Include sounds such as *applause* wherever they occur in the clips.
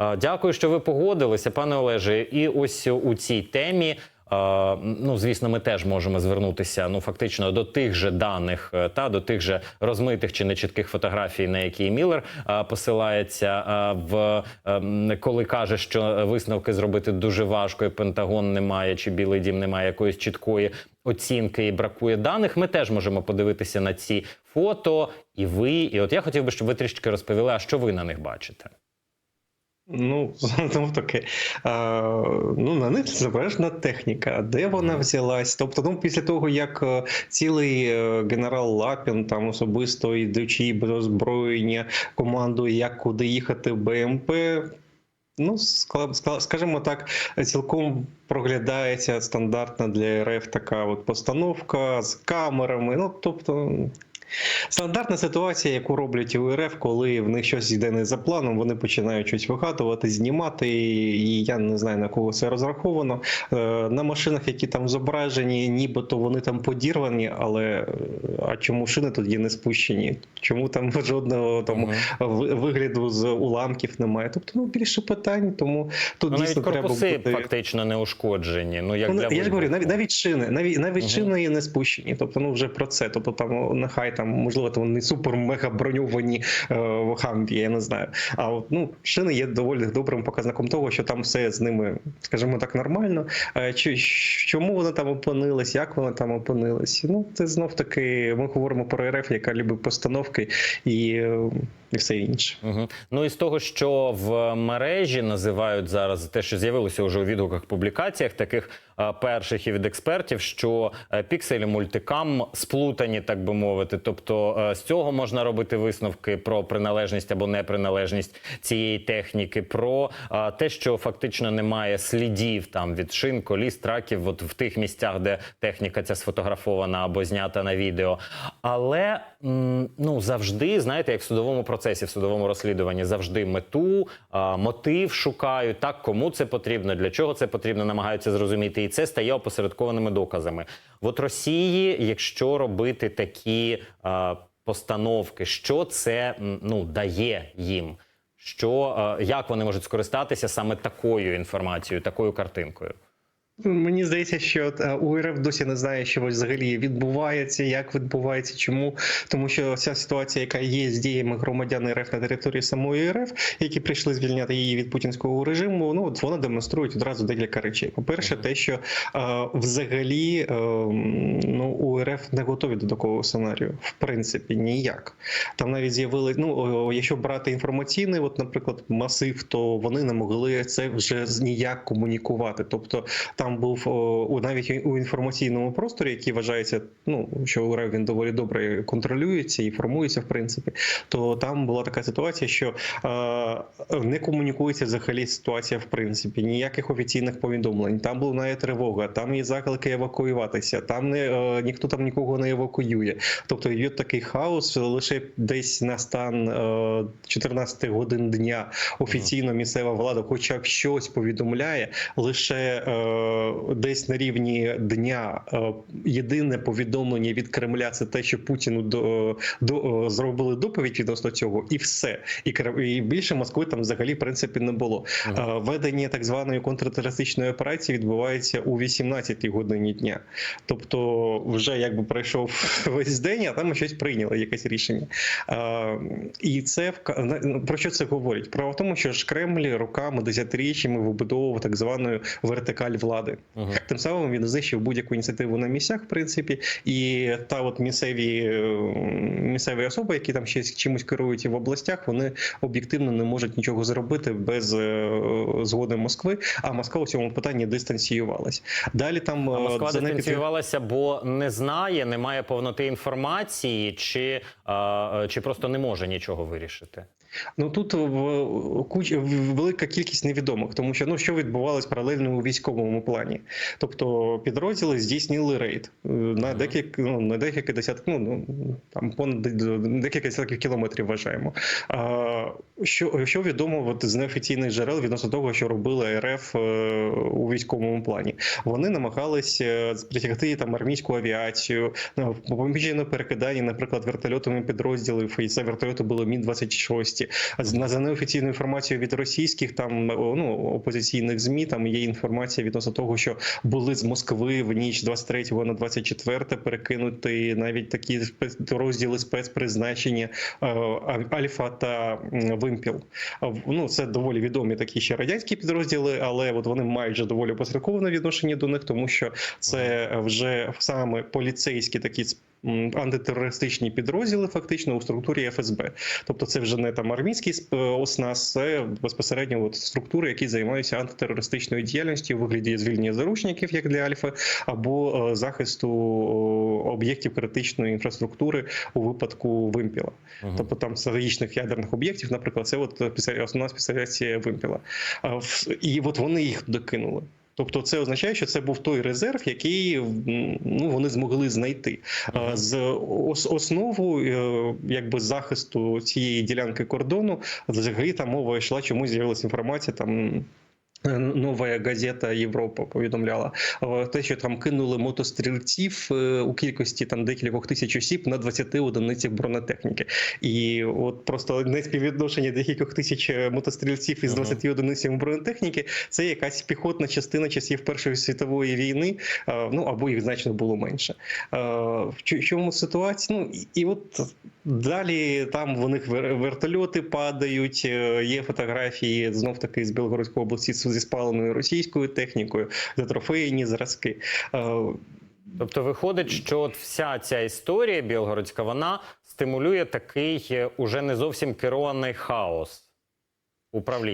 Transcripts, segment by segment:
Е, Дякую, що ви погодилися, пане Олеже. І ось у цій темі. е, Ну, звісно, ми теж можемо звернутися ну фактично до тих же даних е, та до тих же розмитих чи нечітких фотографій, на які Міллер посилається в коли каже, що висновки зробити дуже важко, і Пентагон не має, чи Білий Дім не має якоїсь чіткої оцінки і бракує даних. Ми теж можемо подивитися на ці фото, і ви. І от я хотів би, щоб ви трішки розповіли, а що ви на них бачите. Ну, *laughs* знову таки, а, ну, на них зображена техніка, де вона взялась. Тобто, ну, після того, як е, цілий е, генерал Лапін там особисто йдучи без озброєння, командує, як куди їхати в БМП. Ну, скажімо так, цілком проглядається стандартна для РФ така от постановка з камерами. Ну, тобто, Стандартна ситуація, яку роблять у РФ, коли в них щось йде не за планом, вони починають щось вигадувати, знімати, і я не знаю на кого це розраховано. Е, На машинах, які там зображені, нібито вони там подірвані, але е, а чому шини тоді не спущені? Чому там *laughs* жодного там вигляду з уламків немає? Тобто, ну більше питань, тому тут Ну, навіть дійсно треба бути... фактично не ушкоджені. Ну як Ну, для я ж говорю, навіть навіть шини, навіть навіть Мгм. шини не спущені. Тобто, ну вже про це. Тобто, там нехай там можливо там вони супер мега броньовані е, в Хамбі, я не знаю. А от, ну шини є доволі добрим показником того, що там все з ними, скажімо так, нормально. Е, чи чому вони там опинились, як вони там опинились? Ну це знов таки ми говоримо про РФ, яка любить постановки і, і все інше. Угу. Ну і з того, що в мережі називають зараз те, що з'явилося вже у відгуках публікаціях, таких е, перших і від експертів, що е, пікселі мультикам сплутані, так би мовити. Тобто е, з цього можна робити висновки про приналежність або неприналежність цієї техніки, про е, те, що фактично немає слідів там від шин, коліс, траків, от в тих місцях, де техніка ця сфотографована або знята на відео. Але м, ну завжди, знаєте, як в судовому процесі, в судовому розслідуванні, завжди мету, мотив шукають, так кому це потрібно, для чого це потрібно, намагаються зрозуміти, і це стає опосередкованими доказами. От Росії, якщо робити такі постановки, що це ну дає їм? Що як вони можуть скористатися саме такою інформацією, такою картинкою? Мені здається, що е, УРФ досі не знає, що взагалі відбувається, як відбувається, чому тому, що ця ситуація, яка є з діями громадян РФ на території самої РФ, які прийшли звільняти її від путінського режиму, ну от вона демонструє одразу декілька речей. По перше, те, що е, взагалі е, ну УРФ не готові до такого сценарію, в принципі, ніяк. Там навіть з'явили. Ну якщо брати інформаційний, от, наприклад, масив, то вони не могли це вже ніяк комунікувати. Тобто там був о, навіть у інформаційному просторі, який вважається, ну що УРФ він доволі добре контролюється і формується, в принципі, то там була така ситуація, що е, не комунікується взагалі ситуація, в принципі, ніяких офіційних повідомлень. Там навіть тривога, там є заклики евакуюватися, там не е, ніхто там нікого не евакуює. Тобто є такий хаос лише десь на стан е, 14 годин дня офіційно місцева влада, хоча б щось повідомляє, лише е, десь на рівні дня е, єдине повідомлення від Кремля це те, що Путіну до, до зробили доповідь відносно цього, і все. І і більше Москви там взагалі в принципі не було. Е, Ведення так званої контртерористичної операції відбувається у 18-й годині дня. Тобто, вже якби пройшов *laughs* весь день, а там щось прийняли, якесь рішення. Е, І це на- про що це говорить? Про тому, що ж Кремль роками десятиріччями вибудовував так звану вертикаль влади. Угу. Тим самим він знищив будь-яку ініціативу на місцях, в принципі, і та от місцеві е, місцеві особи, які там ще чимось керують в областях, вони об'єктивно не можуть нічого зробити без е, згоди Москви. А Москва у цьому питанні дистанціювалась. Далі там А е, Москва за дистанціювалася, бо не знає, не має повноти інформації, чи, а, чи просто не може нічого вирішити. Ну тут в куч в- велика кількість невідомих, тому що ну що відбувалось паралельно у військовому плані. Тобто підрозділи здійснили рейд е, на декілька ну, на декілька десятків, ну, ну там понад декілька десятків кілометрів вважаємо. А, що, що відомо от, з неофіційних джерел відносно того, що робила РФ е, у військовому плані? Вони намагалися притягти там армійську авіацію, ну, поміщено перекидання, наприклад, вертольотами підрозділів, і це вертольоти були Мі 26 А на- за неофіційною інформацією від російських там ну опозиційних змі там є інформація відносно того, що були з Москви в ніч 23 на 24 перекинути навіть такі розділи спецпризначення е, Альфа та Вимпіл. Ну це доволі відомі такі ще радянські підрозділи, але от вони мають вже доволі посередковане відношення до них, тому що це вже саме поліцейські такі антитерористичні підрозділи, фактично у структурі ФСБ. Тобто, це вже не там армійський оснас, це безпосередньо от структури, які займаються антитерористичною діяльністю у вигляді звільнення заручників, як для Альфа, або е, захисту об'єктів критичної інфраструктури у випадку вимпіла. Мгм. Тобто там стратегічних ядерних об'єктів, наприклад, це от основна спеціалізація вимпіла. І от вони їх докинули. Тобто це означає, що це був той резерв, який ну, вони змогли знайти. З основу е, якби захисту цієї ділянки кордону взагалі там мова йшла, чому з'явилася інформація там. *laughs* Нова газета Європа повідомляла е, те, що там кинули мотострільців е, у кількості там декількох тисяч осіб на 20 одиницях бронетехніки. І от просто одне співвідношення декількох тисяч е, мотострільців із Ага. 20 одиницями бронетехніки це якась піхотна частина часів Першої світової війни, е, ну або їх значно було менше. В чому ситуація? Ну і- от далі там в них вертольоти падають. Є фотографії знов таки з Білгородської області зі спаленою російською технікою, за трофейні зразки. Е, Тобто виходить, що от вся ця історія білгородська вона стимулює такий е, уже не зовсім керований хаос.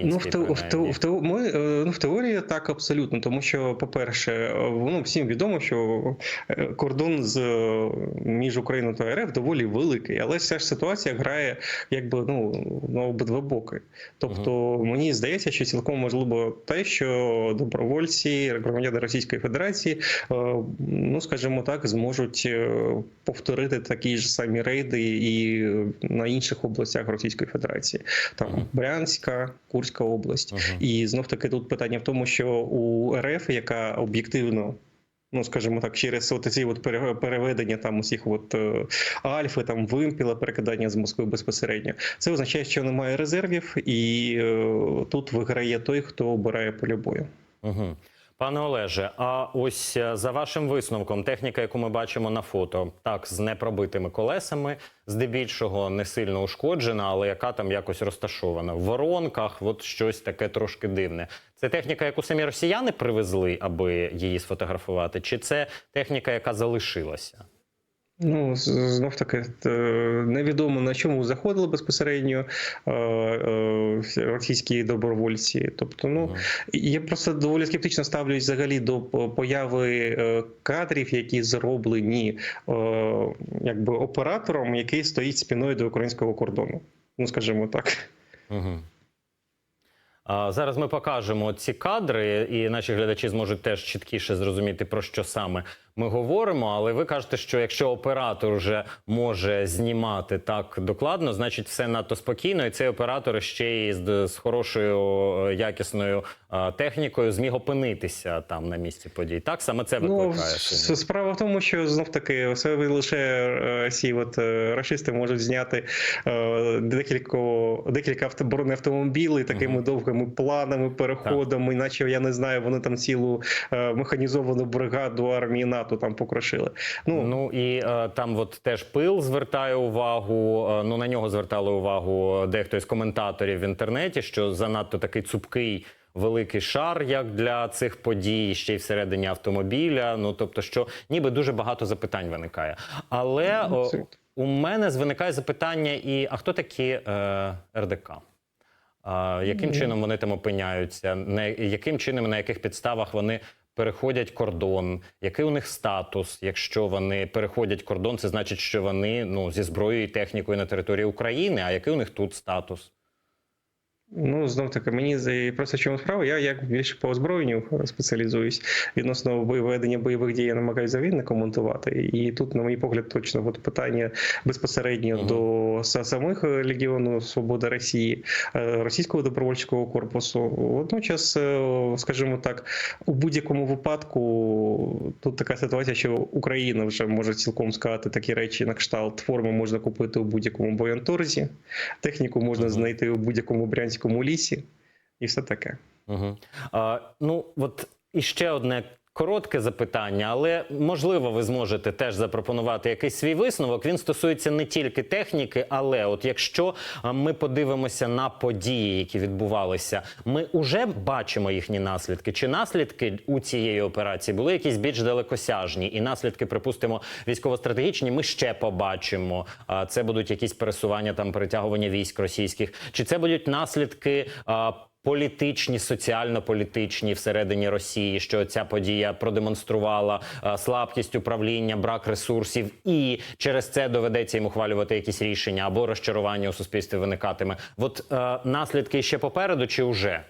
Ну, в, в, в, те, ми, е, ну, в теорії так абсолютно, тому що, по-перше, е, ну, всім відомо, що е, кордон з, між Україною та РФ доволі великий, але вся ж ситуація грає якби ну, на обидва боки. Тобто, мені здається, що цілком можливо те, що добровольці, громадяни Російської Федерації, ну скажімо так, зможуть повторити такі ж самі рейди і на інших областях Російської Федерації, там Мгм. Брянська. Курська область. Мгм. І знов таки тут питання в тому, що у РФ, яка об'єктивно. Ну, скажімо так, через от ці от переведення там усіх от е, альфи, там вимпіла, перекидання з Москви безпосередньо. Це означає, що немає резервів, і е, тут виграє той, хто обирає поле бою. Угу. Пане Олеже, а ось е, за вашим висновком, техніка, яку ми бачимо на фото, так з непробитими колесами, здебільшого не сильно ушкоджена, але яка там якось розташована в воронках, от щось таке трошки дивне. Це техніка, яку самі росіяни привезли, аби її сфотографувати, чи це техніка, яка залишилася? Ну, знов таки, невідомо на чому заходили безпосередньо е, е, російські добровольці. Тобто, ну я просто доволі скептично ставлюсь взагалі до появи е, кадрів, які зроблені е, якби оператором, який стоїть спиною до українського кордону. Ну, скажімо так. Угу. А, зараз ми покажемо ці кадри, і наші глядачі зможуть теж чіткіше зрозуміти, про що саме ми говоримо. Але ви кажете, що якщо оператор вже може знімати так докладно, значить все надто спокійно, і цей оператор ще й з, з хорошою е, якісною е, технікою зміг опинитися там на місці подій. Так саме це Ну, викликає. сумнів. справа в тому, що знов таки все лише е, ці от рашисти можуть зняти е, декілька, декілька авто, бронеавтомобілів такими Мгм. довгими планами, переходами, наче я не знаю, вони там цілу механізовану бригаду армії НАТО там покрошили. Ну, Ну і е, там от теж пил звертає увагу. е, ну на нього звертали увагу дехто із коментаторів в інтернеті, що занадто такий цупкий. Великий шар, як для цих подій, ще й всередині автомобіля. Ну тобто, що ніби дуже багато запитань виникає. Але о, у мене виникає запитання: і а хто такі е, РДК? А, яким Ну. чином вони там опиняються? На яким чином, на яких підставах вони переходять кордон? Який у них статус? Якщо вони переходять кордон, це значить, що вони ну зі зброєю і технікою на території України. А який у них тут статус? Ну, знов таки, мені просто чому справа. Я як більше по озброєнню спеціалізуюсь відносно ведення бойових дій, я намагаюся завідно коментувати. І тут, на мій погляд, точно от питання безпосередньо Мгм. до самих Легіону Свобода Росії, е, російського добровольчого корпусу. Водночас, е, скажімо так, у будь-якому випадку тут така ситуація, що Україна вже може цілком сказати такі речі на кшталт форми можна купити у будь-якому боєнторзі, техніку можна Мгм. знайти у будь-якому брянському лісі, і все таке. Угу. А, ну, от іще одне коротке запитання, але можливо, ви зможете теж запропонувати якийсь свій висновок. Він стосується не тільки техніки, але от якщо ми подивимося на події, які відбувалися, ми вже бачимо їхні наслідки. Чи наслідки у цієї операції були якісь більш далекосяжні, і наслідки, припустимо, військово-стратегічні, ми ще побачимо. Це будуть якісь пересування там перетягування військ російських, чи це будуть наслідки? Політичні, соціально-політичні всередині Росії, що ця подія продемонструвала е, слабкість управління, брак ресурсів, і через це доведеться їм ухвалювати якісь рішення або розчарування у суспільстві виникатиме. От е, наслідки ще попереду, чи вже?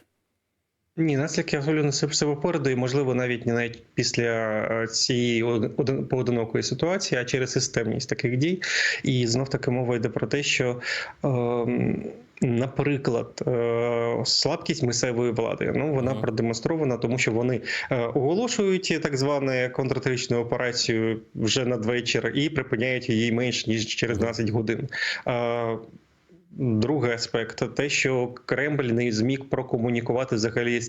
Ні, наслідки абсолютно все, попереду, і можливо навіть не навіть після е, цієї один- один- поодинокої ситуації, а через системність таких дій. І знов таки мова йде про те, що. ем, Наприклад, е, слабкість місцевої влади. Ну вона продемонстрована, тому що вони е, оголошують так звану контртероричну операцію вже надвечір і припиняють її менш ніж через 12 годин. Е, Другий аспект те, що Кремль не зміг прокомунікувати взагалі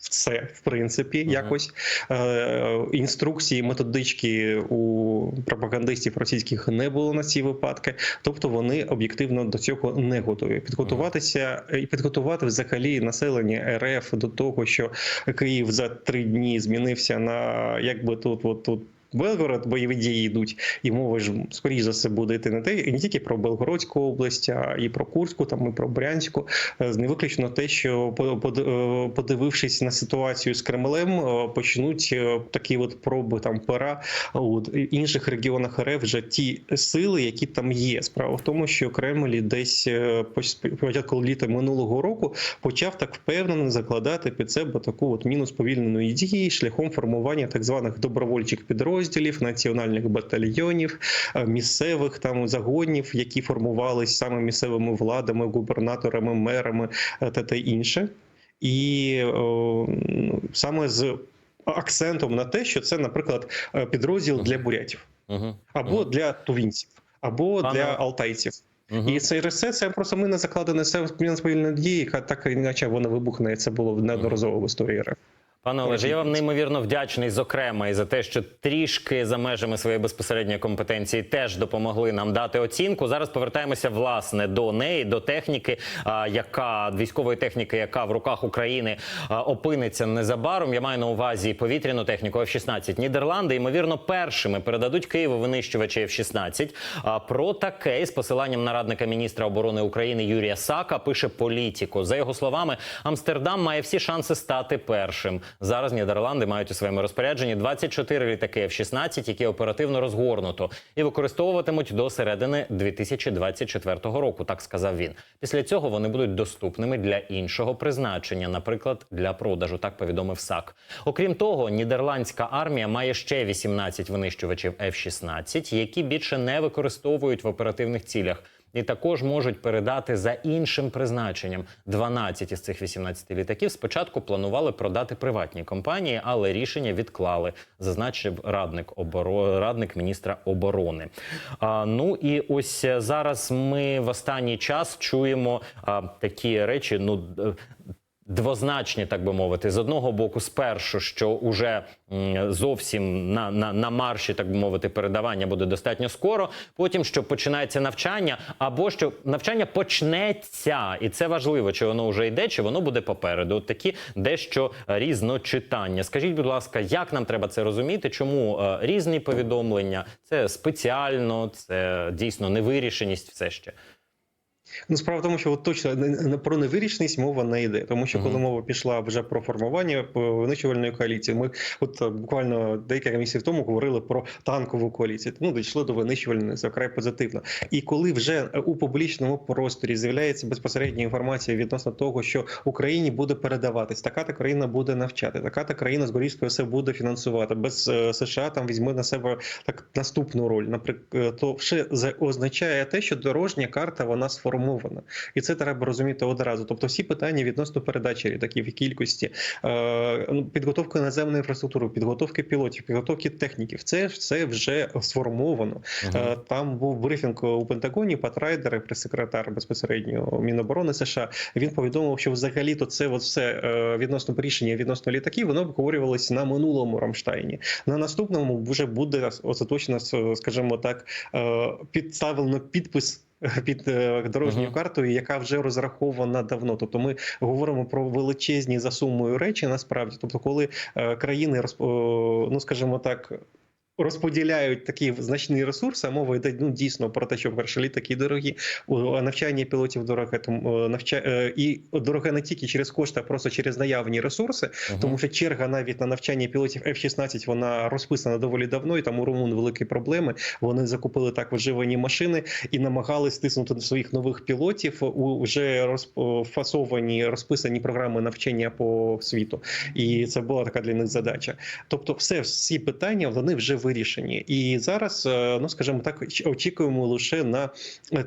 все, в принципі, якось е, інструкції, методички у пропагандистів російських не було на ці випадки. Тобто вони об'єктивно до цього не готові. Підготуватися і підготувати взагалі населення РФ до того, що Київ за три дні змінився на якби тут, от тут. Белгород бойові дії йдуть, і мова ж скоріш за все буде йти не те, і не тільки про Белгородську область, а і про Курську, там і про Брянську. Е, Не виключно те, що е, подивившись на ситуацію з Кремлем, е, почнуть такі от проби там пера у інших регіонах РФ вже ті сили, які там є. Справа в тому, що Кремль десь початку літа минулого року почав так впевнено закладати під себе таку от мінус повільненої дії шляхом формування так званих добровольчих підрозділів, національних батальйонів, е, місцевих там загонів, які формувались саме місцевими владами, губернаторами, мерами е, та те інше. І о, ну, саме з акцентом на те, що це, наприклад, е, підрозділ для бурятів, або для тувінців, або для алтайців. Угу. І це все це просто ми не закладене все в мінус дії, яка так іначе вона вибухне. Це було неодноразово в історії РФ. Пане Олеже, я вам неймовірно вдячний, зокрема, і за те, що трішки за межами своєї безпосередньої компетенції теж допомогли нам дати оцінку. Зараз повертаємося власне до неї, до техніки, яка військової техніки, яка в руках України опиниться незабаром. Я маю на увазі повітряну техніку F-16. Нідерланди, ймовірно, першими передадуть Києву винищувачі F-16. А про таке з посиланням на радника міністра оборони України Юрія Сака пише політико. За його словами, Амстердам має всі шанси стати першим. Зараз Нідерланди мають у своєму розпорядженні 24 літаки F-16, які оперативно розгорнуто і використовуватимуть до середини 2024 року. Так сказав він. Після цього вони будуть доступними для іншого призначення, наприклад, для продажу. Так повідомив САК. Окрім того, нідерландська армія має ще 18 винищувачів F-16, які більше не використовують в оперативних цілях. І також можуть передати за іншим призначенням. 12 із цих 18 літаків спочатку планували продати приватній компанії, але рішення відклали, зазначив радник оборо... радник міністра оборони. А, ну і ось е, зараз ми в останній час чуємо а, такі речі. Ну д- Двозначні, так би мовити, з одного боку, спершу, що уже зовсім на, на, на марші, так би мовити, передавання буде достатньо скоро. Потім що починається навчання, або що навчання почнеться, і це важливо, чи воно вже йде, чи воно буде попереду. От такі дещо різночитання. Скажіть, будь ласка, як нам треба це розуміти? Чому е, різні повідомлення? Це спеціально, це дійсно невирішеність, все ще. Ну, справа в тому, що от точно про невирішеність мова не йде, тому що коли Мгм. мова пішла вже про формування е, винищувальної коаліції, ми от е, буквально декілька місяців тому говорили про танкову коаліцію. Ну, дійшли до винищувальної, це вкрай позитивно. І коли вже е, у публічному просторі з'являється безпосередня інформація відносно того, що Україні буде передаватись, така та країна буде навчати, така та країна з горівського все буде фінансувати. Без США там візьме на себе так наступну роль. Наприклад, то ще за- означає те, що дорожня карта вона сформована, і це треба розуміти одразу. Тобто, всі питання відносно передачі літаків і кількості, е, ну, підготовки наземної інфраструктури, підготовки пілотів, підготовки техніків, це все вже сформовано. Е, Там був брифінг у Пентагоні. Пат Райдер, прес-секретар безпосередньо Міноборони США. Він повідомив, що взагалі то це от все е, відносно рішення відносно літаків, воно обговорювалося на минулому Рамштайні. На наступному вже буде остаточно, скажімо так, підставлено підпис. *laughs* Під дорожню дорожньою Мгм. картою, яка вже розрахована давно. Тобто, ми говоримо про величезні за сумою речі. Насправді, тобто, коли е, країни ну скажімо так. Розподіляють такі значні ресурси, а мова йде ну, дійсно про те, що перші літаки дорогі, навчання пілотів дороге, тому навча... е, і дороге не тільки через кошти, а просто через наявні ресурси, тому що черга навіть на навчання пілотів F-16 вона розписана доволі давно, і там у румун великі проблеми. Вони закупили так вживані машини і намагались стиснути до своїх нових пілотів у вже розфасовані розписані програми навчання по світу. І це була така для них задача. Тобто, все всі питання вони вже вирішені. І зараз, е, ну скажімо так, очікуємо лише на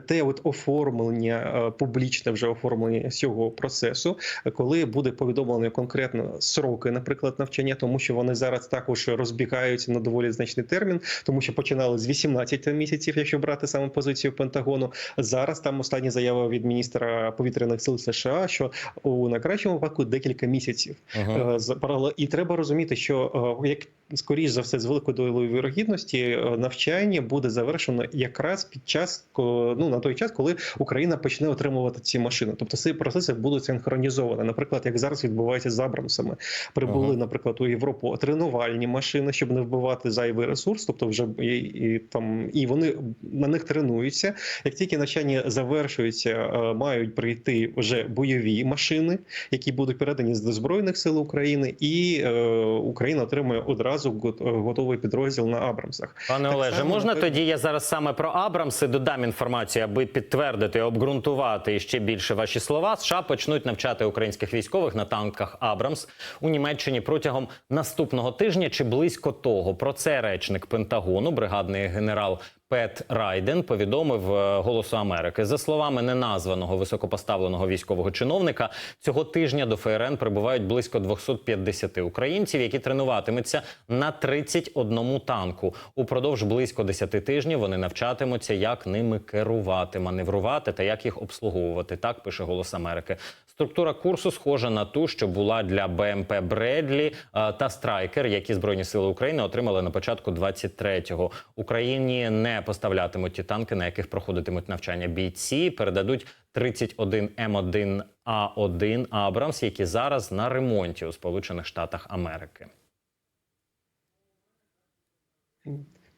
те от оформлення, е, публічне вже оформлення цього процесу, коли буде повідомлено конкретно сроки, наприклад, навчання, тому що вони зараз також розбігаються на доволі значний термін, тому що починали з 18 місяців, якщо брати саме позицію Пентагону. Зараз там остання заява від міністра повітряних сил США, що у найкращому випадку декілька місяців. Е, з- парале- І треба розуміти, що е, як скоріш за все з великою долею вірогідності е, навчання буде завершено якраз під час ну на той час, коли Україна почне отримувати ці машини. Тобто ці процеси будуть синхронізовані. Наприклад, як зараз відбувається з Абрамсами, прибули, Ага. наприклад, у Європу тренувальні машини, щоб не вбивати зайвий ресурс. Тобто, вже і, і там і вони на них тренуються. Як тільки навчання завершується, е, мають прийти вже бойові машини, які будуть передані з збройних сил України, і е, Україна отримує одразу гот- готовий підрозділ на Абрамсах. Пане Так Олеже, само, можна тоді я зараз саме про Абрамси додам інформацію, аби підтвердити, обґрунтувати ще більше ваші слова. США почнуть навчати українських військових на танках Абрамс у Німеччині протягом наступного тижня чи близько того. Про це речник Пентагону, бригадний генерал. Пет Райден повідомив е, Голосу Америки за словами неназваного високопоставленого військового чиновника. Цього тижня до ФРН прибувають близько 250 українців, які тренуватимуться на 31 танку. Упродовж близько 10 тижнів вони навчатимуться, як ними керувати, маневрувати та як їх обслуговувати. Так пише Голос Америки. Структура курсу схожа на ту, що була для БМП Бредлі е, та Страйкер, які збройні сили України отримали на початку 23-го. Україні не поставлятимуть ті танки, на яких проходитимуть навчання бійці. Передадуть 31 М1 А1 Абрамс, які зараз на ремонті у Сполучених Штатах Америки.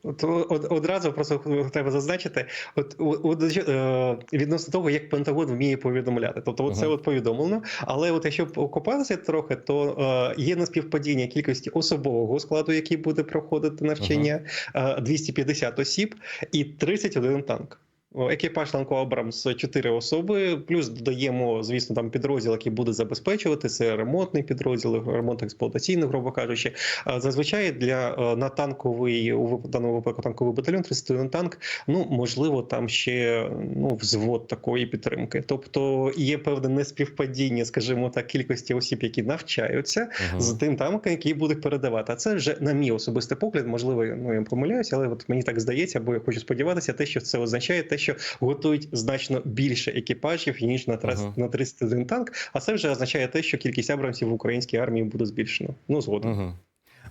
От од- одразу просто треба зазначити, от, от, от е, відносно того, як Пентагон вміє повідомляти. Тобто, от це от повідомлено. Але от якщо покопатися трохи, то е, є неспівпадіння кількості особового складу, який буде проходити навчання, е, 250 осіб і 31 танк. Екіпаж танку Абрамс 4 особи, плюс додаємо, звісно, там підрозділ, який буде забезпечувати. Це ремонтний підрозділ, ремонт експлуатаційний, грубо кажучи. Зазвичай для е, на танковий у даному випадку танковий батальйон 31 танк. Ну можливо, там ще ну взвод такої підтримки. Тобто є певне неспівпадіння, скажімо так, кількості осіб, які навчаються, Мгм. з тим танком, який будуть передавати. А це вже на мій особистий погляд, можливо, ну я помиляюся, але от мені так здається, бо я хочу сподіватися, те, що це означає, те, що готують значно більше екіпажів ніж на трас Ага. на 31 танк. А це вже означає те, що кількість абрамсів в українській армії буде збільшено. Ну згодом. Угу.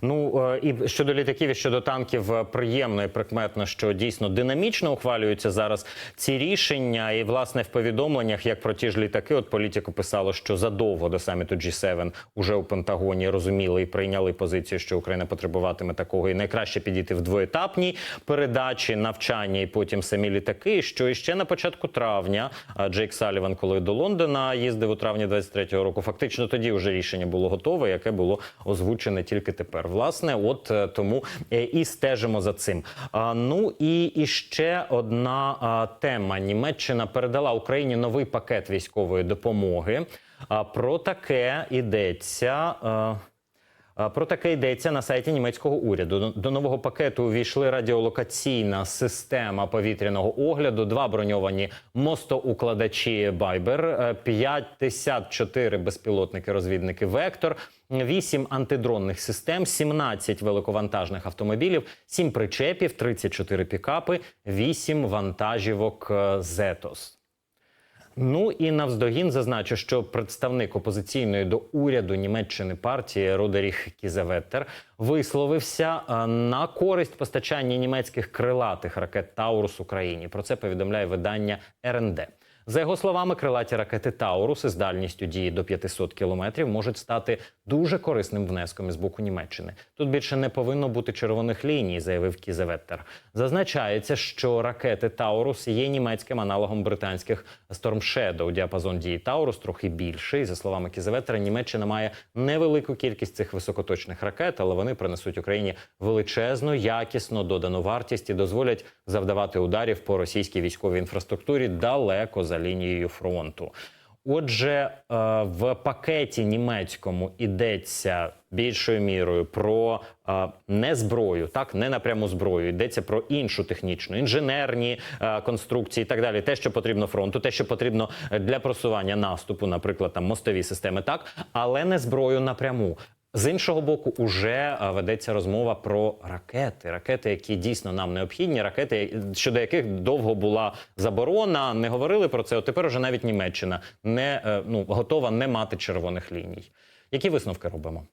Ну е, і щодо літаків, і щодо танків, е, приємно і прикметно, що дійсно динамічно ухвалюються зараз ці рішення. І власне в повідомленнях, як про ті ж літаки, от політику писало, що задовго до саміту G7 уже у Пентагоні розуміли і прийняли позицію, що Україна потребуватиме такого, і найкраще підійти в двоетапній передачі, навчання і потім самі літаки. Що іще на початку травня Джейк Саліван, коли до Лондона їздив у травні 23-го року, фактично тоді вже рішення було готове, яке було озвучене тільки тепер. Власне, от е, тому е, і стежимо за цим. Ну і, і ще одна тема: Німеччина передала Україні новий пакет військової допомоги. Про таке йдеться. Про таке йдеться на сайті німецького уряду. До- нового пакету увійшли радіолокаційна система повітряного огляду, два броньовані мостоукладачі Байбер, е, 54 безпілотники-розвідники Вектор, 8 антидронних систем, 17 великовантажних автомобілів, 7 причепів, 34 пікапи, 8 вантажівок е, Зетос. Ну і навздогін зазначу, що представник опозиційної до уряду Німеччини партії Родеріх Кізеветтер висловився е, на користь постачання німецьких крилатих ракет Таурус Україні. Про це повідомляє видання РНД. За його словами, крилаті ракети Таурус із дальністю дії до 500 кілометрів можуть стати дуже корисним внеском із боку Німеччини. Тут більше не повинно бути червоних ліній, заявив Кізеветтер. Зазначається, що ракети Таурус є німецьким аналогом британських Storm Shadow. Діапазон дії Таурус трохи більший. За словами Кізеветтера, Німеччина має невелику кількість цих високоточних ракет, але вони принесуть Україні величезну, якісно додану вартість і дозволять завдавати ударів по російській військовій інфраструктурі далеко за лінією фронту. Отже, е, в пакеті німецькому йдеться більшою мірою про е, не зброю, так не напряму зброю. Йдеться про іншу технічну, інженерні е, конструкції і так далі. Те, що потрібно фронту, те, що потрібно для просування наступу, наприклад, там мостові системи, так, але не зброю напряму. З іншого боку, уже е, ведеться розмова про ракети. Ракети, які дійсно нам необхідні, ракети, щодо яких довго була заборона, не говорили про це. От тепер уже навіть Німеччина не е, ну готова не мати червоних ліній. Які висновки робимо?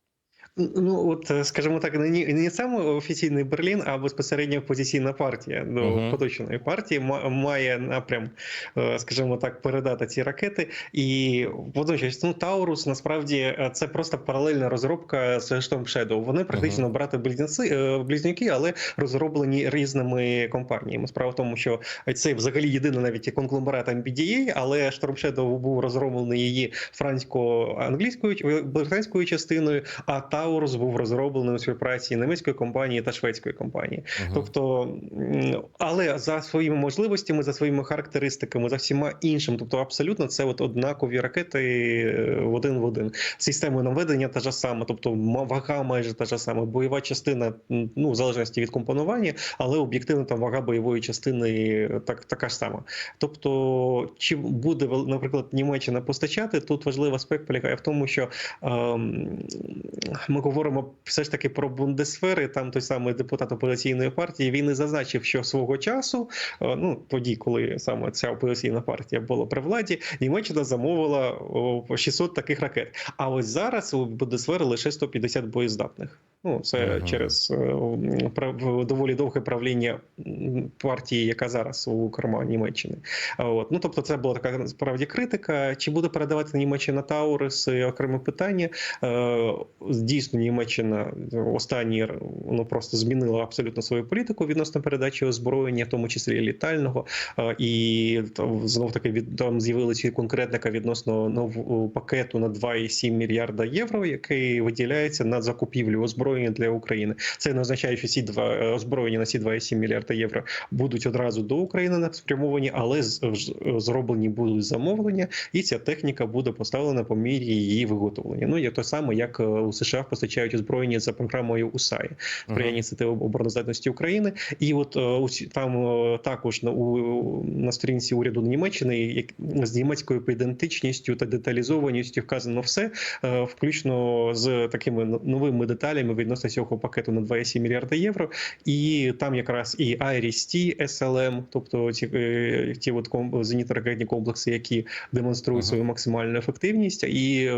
Ну, от, е, скажімо так, не, не саме офіційний Берлін, а безпосередньо опозиційна партія до Мгм. поточної партії ма- має напрям, е, скажімо так, передати ці ракети. І водночас, ну, Таурус насправді е, це просто паралельна розробка з Storm Shadow. Вони практично брати близнюки, е, близнюки, але розроблені різними компаніями. Справа в тому, що це взагалі єдиний навіть конгломерат MBDA, але Storm Shadow був розроблений її франсько-англійською британською частиною, а Таурус був розроблений у співпраці німецької компанії та шведської компанії. Тобто, але за своїми можливостями, за своїми характеристиками, за всіма іншим, тобто абсолютно це от однакові ракети е, в один в один. Система наведення та ж сама, тобто вага майже та ж сама, бойова частина, ну в залежності від компонування, але об'єктивно там вага бойової частини так, така ж сама. Тобто, чи буде наприклад Німеччина постачати? Тут важливий аспект полягає в тому, що ем, ми говоримо все ж таки про бундесфери. Там той самий депутат опозиційної партії він і зазначив, що свого часу, е, ну тоді, коли саме ця опозиційна партія була при владі, Німеччина замовила о, 600 таких ракет. А ось зараз у бундесфери лише 150 боєздатних. Ну, це Мгм. через е, доволі довге правління партії, яка зараз у керма Німеччини. От. Ну, тобто, це була така насправді критика. Чи буде передавати Німеччина Таурис окреме питання? Е, Дійсно, Німеччина останні ну, просто змінила абсолютно свою політику відносно передачі озброєння, в тому числі літального. І знов таки від там з'явилася конкретника відносно нового пакету на 2,7 мільярда євро, який виділяється на закупівлю озброєння для України. Це не означає, що ці два е, озброєння на ці 2,7 мільярда євро будуть одразу до України спрямовані, але зроблені будуть замовлення, і ця техніка буде поставлена по мірі її виготовлення. Ну є те саме, як е, у США постачають озброєння за програмою УСАІ сприяння ініціативи обороноздатності України. І от е, там е, також на у на сторінці уряду Німеччини як з німецькою ідентичністю та деталізованістю вказано все, е, включно з такими новими деталями, відносно цього пакету на 2,7 мільярда євро. І там якраз і IRIS-T, SLM, тобто е, ті от ком- зенітно-ракетні комплекси, які демонструють свою максимальну ефективність, і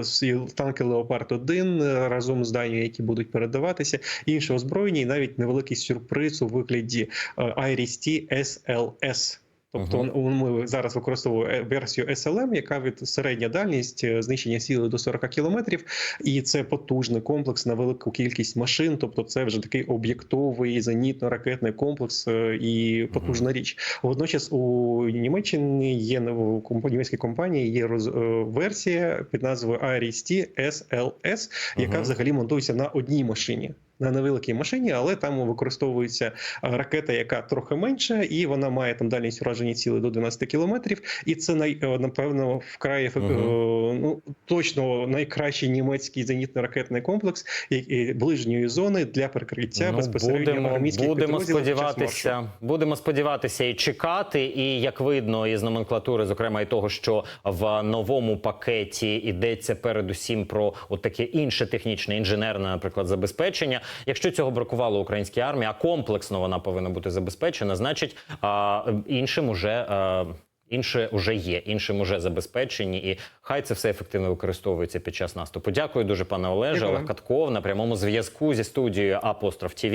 с- танки Леопард 1 е, разом з Данією, які будуть передаватися, інше озброєння, і навіть невеликий сюрприз у вигляді е, IRIS-T SLS. Тобто Мгм. у- ми зараз використовуємо е, версію SLM, яка від середня дальність е, знищення сили до 40 кілометрів, і це потужний комплекс на велику кількість машин. Тобто, це вже такий об'єктовий зенітно-ракетний комплекс е, і потужна річ. Водночас у Німеччині є у німецькій компанії є роз, версія під назвою IRIS-T SLS, яка Мгм. взагалі монтується на одній машині. На невеликій машині, але там використовується ракета, яка трохи менша, і вона має там дальність ураження цілей до 12 кілометрів. І це най, е, напевно вкрай ефек- Мгм. е, ну точно найкращий німецький зенітно-ракетний комплекс і- ближньої зони для перекриття Ну, безпосередньо будемо, армійських будемо сподіватися, будемо сподіватися і чекати. І як видно із номенклатури, зокрема і того, що в новому пакеті йдеться передусім про от таке інше технічне інженерне, наприклад, забезпечення. Якщо цього бракувало українській армії, а комплексно вона повинна бути забезпечена, значить а, іншим уже. А, Інше вже є, іншим уже забезпечені, і хай це все ефективно використовується під час наступу. Дякую дуже, пане Олеже. Олег Катков на прямому зв'язку зі студією Апостроф ТІВІ.